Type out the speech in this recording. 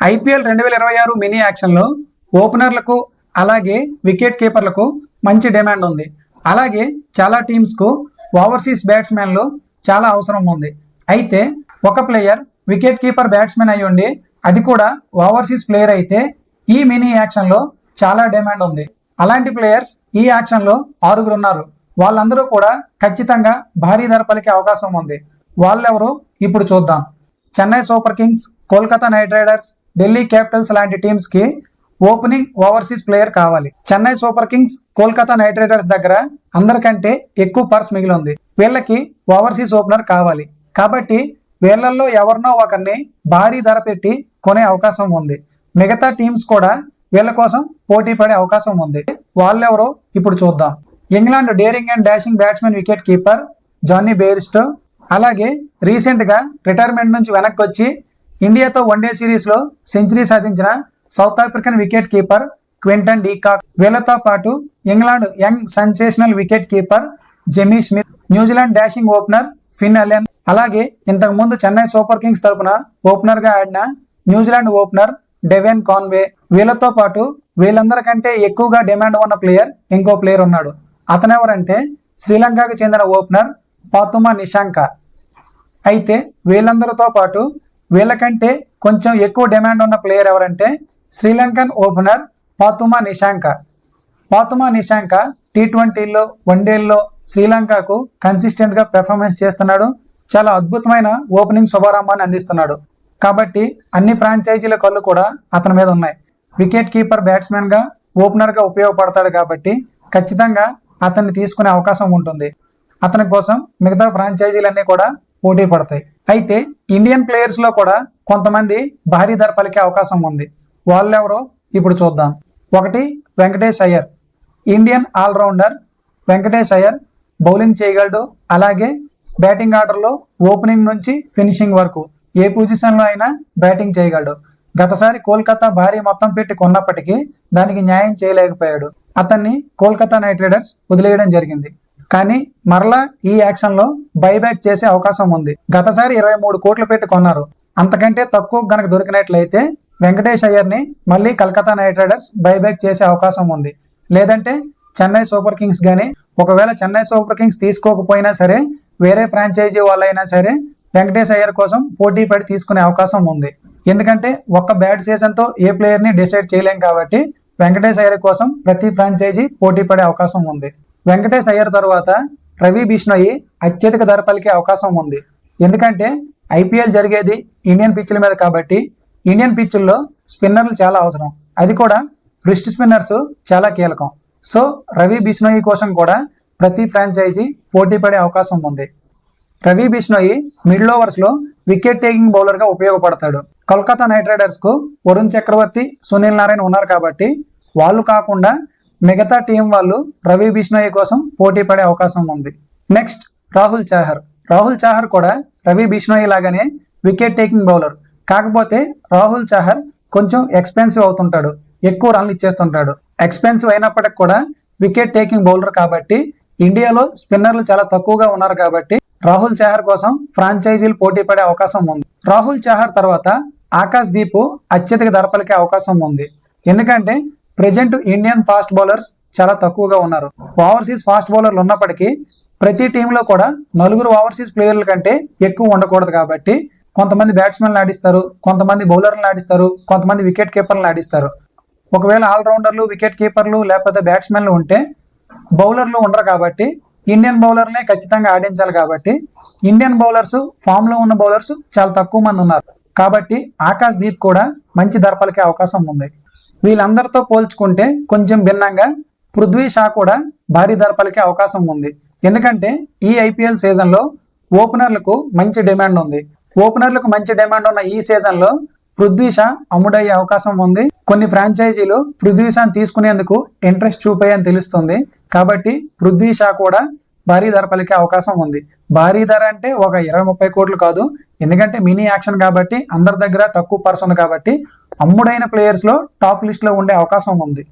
IPL రెండు వేల ఇరవై ఆరు మినీ యాక్షన్లో ఓపెనర్లకు అలాగే వికెట్ కీపర్లకు మంచి డిమాండ్ ఉంది. అలాగే చాలా టీమ్స్కు ఓవర్సీస్ బ్యాట్స్మెన్లు చాలా అవసరం ఉంది. అయితే ఒక ప్లేయర్ వికెట్ కీపర్ బ్యాట్స్మెన్ అయి ఉండి అది కూడా ఓవర్సీస్ ప్లేయర్ అయితే ఈ మినీ యాక్షన్లో చాలా డిమాండ్ ఉంది. అలాంటి ప్లేయర్స్ ఈ యాక్షన్లో ఆరుగురు ఉన్నారు వాళ్ళందరూ కూడా ఖచ్చితంగా భారీ ధర పలికే అవకాశం ఉంది. వాళ్ళెవరు ఇప్పుడు చూద్దాం. Chennai Super Kings Kolkata Knight Riders Delhi Capitals లాంటి టీమ్స్కి ఓపెనింగ్ ఓవర్సీస్ ప్లేయర్ కావాలి. Chennai Super Kings Kolkata Knight Riders దగ్గర అందరికంటే ఎక్కువ పర్స్ మిగిలి ఉంది వీళ్ళకి ఓవర్సీస్ ఓపెనర్ కావాలి. కాబట్టి వీళ్ళల్లో ఎవరినో ఒకరిని భారీ ధర పెట్టి కొనే అవకాశం ఉంది. మిగతా టీమ్స్ కూడా వీళ్ళ కోసం పోటీ పడే అవకాశం ఉంది. వాళ్ళెవరో ఇప్పుడు చూద్దాం. England daring and dashing batsmen wicket keeper Johnny Bairstow అలాగే రీసెంట్గా రిటైర్మెంట్ నుంచి వెనక్కి వచ్చి ఇండియాతో వన్డే సిరీస్లో సెంచరీ సాధించిన South African wicket keeper Quinton de Kock. వీళ్ళతో పాటు England young sensational wicket keeper Jamie Smith New Zealand dashing opener Finn Allen. అలాగే ఇంతకు ముందు చెన్నై సూపర్ కింగ్స్ తరపున ఓపెనర్గా ఆడిన న్యూజిలాండ్ ఓపెనర్ డెవెన్ కాన్వే. వీళ్ళతో పాటు వీళ్ళందరికంటే ఎక్కువగా డిమాండ్ ఉన్న ప్లేయర్ ఇంకో ప్లేయర్ ఉన్నాడు. అతనెవరంటే శ్రీలంకకు చెందిన ఓపెనర్ పాతుమా నిశాంక. అయితే వీళ్ళందరితో పాటు వీళ్ళకంటే కొంచెం ఎక్కువ డిమాండ్ ఉన్న ప్లేయర్ ఎవరంటే Sri Lankan opener Pathum Nissanka. Pathum Nissanka T ట్వంటీలో వన్డేల్లో శ్రీలంకకు కన్సిస్టెంట్గా పెర్ఫార్మెన్స్ చేస్తున్నాడు. చాలా అద్భుతమైన ఓపెనింగ్ శుభారంభాన్ని అందిస్తున్నాడు. కాబట్టి అన్ని ఫ్రాంచైజీల కళ్ళు కూడా అతని మీద ఉన్నాయి. వికెట్ కీపర్ బ్యాట్స్మెన్గా ఓపెనర్గా ఉపయోగపడతాడు కాబట్టి ఖచ్చితంగా అతన్ని తీసుకునే అవకాశం ఉంటుంది. అతని కోసం మిగతా ఫ్రాంచైజీలన్నీ కూడా పోటీ పడతాయి. అయితే ఇండియన్ ప్లేయర్స్లో కూడా కొంతమంది భారీ ధర పలికే అవకాశం ఉంది. వాళ్ళెవరో ఇప్పుడు చూద్దాం. ఒకటి Venkatesh Iyer. Indian all rounder Venkatesh Iyer bowling చేయగలడు. అలాగే బ్యాటింగ్ ఆర్డర్లో ఓపెనింగ్ నుంచి ఫినిషింగ్ వరకు ఏ పొజిషన్లో అయినా బ్యాటింగ్ చేయగలడు. గతసారి కోల్కతా భారీ మొత్తం పెట్టి కొన్నప్పటికీ దానికి న్యాయం చేయలేకపోయాడు. అతన్ని కోల్కతా నైట్ రైడర్స్ వదిలేయడం జరిగింది. కానీ మరలా ఈ యాక్షన్లో బైబ్యాక్ చేసే అవకాశం ఉంది. గతసారి ఇరవై మూడు కోట్లు పెట్టి కొన్నారు. అంతకంటే తక్కువ గనక దొరికినట్లయితే వెంకటేష్ అయ్యర్ని మళ్ళీ కలకత్తా నైట్ రైడర్స్ బైబ్యాక్ చేసే అవకాశం ఉంది. లేదంటే చెన్నై సూపర్ కింగ్స్ కానీ ఒకవేళ చెన్నై సూపర్ కింగ్స్ తీసుకోకపోయినా సరే వేరే ఫ్రాంచైజీ వాళ్ళైనా సరే వెంకటేష్ అయ్యర్ కోసం పోటీ పడి తీసుకునే అవకాశం ఉంది. ఎందుకంటే ఒక్క బ్యాట్ సీజన్తో ఏ ప్లేయర్ని డిసైడ్ చేయలేం కాబట్టి వెంకటేష్ అయ్యర్ కోసం ప్రతి ఫ్రాంచైజీ పోటీ పడే అవకాశం ఉంది. వెంకటేష్ అయ్యర్ తర్వాత రవి బిష్ణోయి అత్యధిక ధర పలికే అవకాశం ఉంది. ఎందుకంటే ఐపీఎల్ జరిగేది ఇండియన్ పిచ్ల మీద కాబట్టి ఇండియన్ పిచ్ల్లో స్పిన్నర్లు చాలా అవసరం. అది కూడా రిస్ట్ స్పిన్నర్స్ చాలా కీలకం. సో రవి బిష్ణోయి కోసం కూడా ప్రతి ఫ్రాంచైజీ పోటీ పడే అవకాశం ఉంది. రవి బిష్ణోయి మిడిల్ ఓవర్స్లో వికెట్ టేకింగ్ బౌలర్గా ఉపయోగపడతాడు. కోల్కతా నైట్ రైడర్స్కు వరుణ్ చక్రవర్తి సునీల్ నారాయణ ఉన్నారు కాబట్టి వాళ్ళు కాకుండా మిగతా టీం వాళ్ళు రవి బిష్ణోయ్ కోసం పోటీ పడే అవకాశం ఉంది. నెక్స్ట్ రాహుల్ చాహర్. రాహుల్ చాహర్ కూడా రవి బిష్ణోయ్ లాగానే వికెట్ టేకింగ్ బౌలర్. కాకపోతే రాహుల్ చాహర్ కొంచెం ఎక్స్పెన్సివ్ అవుతుంటాడు. ఎక్కువ రన్లు ఇచ్చేస్తుంటాడు. ఎక్స్పెన్సివ్ అయినప్పటికి కూడా వికెట్ టేకింగ్ బౌలర్ కాబట్టి ఇండియాలో స్పిన్నర్లు చాలా తక్కువగా ఉన్నారు కాబట్టి రాహుల్ చాహర్ కోసం ఫ్రాంచైజీలు పోటీ పడే అవకాశం ఉంది. రాహుల్ చాహర్ తర్వాత ఆకాశ్ దీప్ అత్యధిక ధర పలికే అవకాశం ఉంది. ఎందుకంటే ప్రజెంట్ ఇండియన్ ఫాస్ట్ బౌలర్స్ చాలా తక్కువగా ఉన్నారు. ఓవర్సీస్ ఫాస్ట్ బౌలర్లు ఉన్నప్పటికీ ప్రతి టీంలో కూడా నలుగురు ఓవర్సీస్ ప్లేయర్ల కంటే ఎక్కువ ఉండకూడదు కాబట్టి కొంతమంది బ్యాట్స్మెన్లు ఆడిస్తారు కొంతమంది బౌలర్లను ఆడిస్తారు కొంతమంది వికెట్ కీపర్లను ఆడిస్తారు. ఒకవేళ ఆల్రౌండర్లు వికెట్ కీపర్లు లేకపోతే బ్యాట్స్మెన్లు ఉంటే బౌలర్లు ఉండరు కాబట్టి ఇండియన్ బౌలర్లే ఖచ్చితంగా ఆడించాలి కాబట్టి ఇండియన్ బౌలర్స్ ఫామ్లో ఉన్న బౌలర్స్ చాలా తక్కువ మంది ఉన్నారు. కాబట్టి ఆకాశ్ దీప్ కూడా మంచి ధర పలికే అవకాశం ఉంది. వీళ్ళందరితో పోల్చుకుంటే కొంచెం భిన్నంగా పృథ్వీ షా కూడా భారీ ధర పలికే అవకాశం ఉంది. ఎందుకంటే ఈ ఐపీఎల్ సీజన్లో ఓపెనర్లకు మంచి డిమాండ్ ఉంది. ఓపెనర్లకు మంచి డిమాండ్ ఉన్న ఈ సీజన్లో పృథ్వీ షా అమ్ముడయ్యే అవకాశం ఉంది. కొన్ని ఫ్రాంచైజీలు పృథ్వీ షాను తీసుకునేందుకు ఇంట్రెస్ట్ చూపాయని తెలుస్తుంది. కాబట్టి పృథ్వీ షా కూడా భారీ ధర పలికే అవకాశం ఉంది. భారీ ధర అంటే ఒక ఇరవై ముప్పై కోట్లు కాదు. ఎందుకంటే మినీ యాక్షన్ కాబట్టి అందరి దగ్గర తక్కువ పర్స్ ఉంది కాబట్టి అమ్ముడైన ప్లేయర్స్లో టాప్ లిస్ట్లో ఉండే అవకాశం ఉంది.